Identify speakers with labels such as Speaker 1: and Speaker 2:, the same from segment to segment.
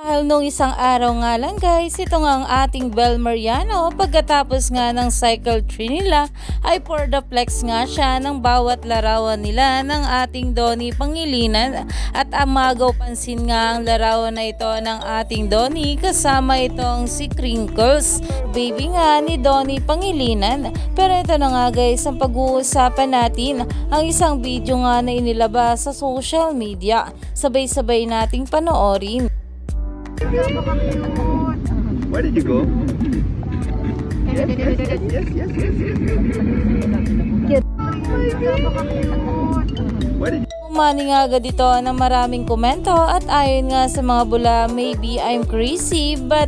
Speaker 1: Dahil nung isang araw nga lang guys, ito nga ang ating Bel Mariano pagkatapos nga ng cycle tree nila ay for the flex nga siya ng bawat larawan nila ng ating Donnie Pangilinan at amagaw pansin nga ang larawan na ito ng ating Donnie kasama itong si Crinkles, baby nga ni Donnie Pangilinan. Pero ito na nga guys, ang pag-uusapan natin ang isang video nga na inilabas sa social media. Sabay-sabay nating panoorin.
Speaker 2: Where did you go? Yes, yes, yes, yes, yes, yes. Where did
Speaker 1: Umani nga agad ito ng maraming komento at ayon nga sa mga bula, maybe I'm crazy but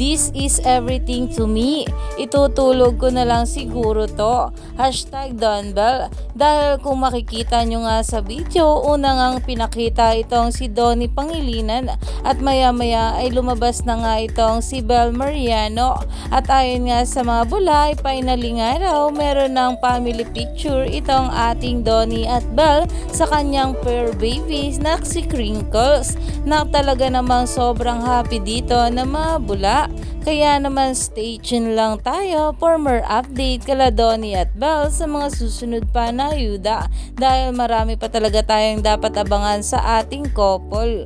Speaker 1: this is everything to me. Itutulog ko na lang siguro to. Hashtag Donbell. Dahil kung makikita nyo nga sa video, una ngang pinakita itong si Donnie Pangilinan at maya maya ay lumabas na nga itong si Bel Mariano. At ayon nga sa mga bula, ay finally nga raw meron ng family picture itong ating Donnie at Belle sa kanyang pair babies na si Crinkles na talaga namang sobrang happy dito na mga bula. Kaya naman stay tuned lang tayo for more update kala Donnie at Belle sa mga susunod pa na ayuda dahil marami pa talaga tayong dapat abangan sa ating couple.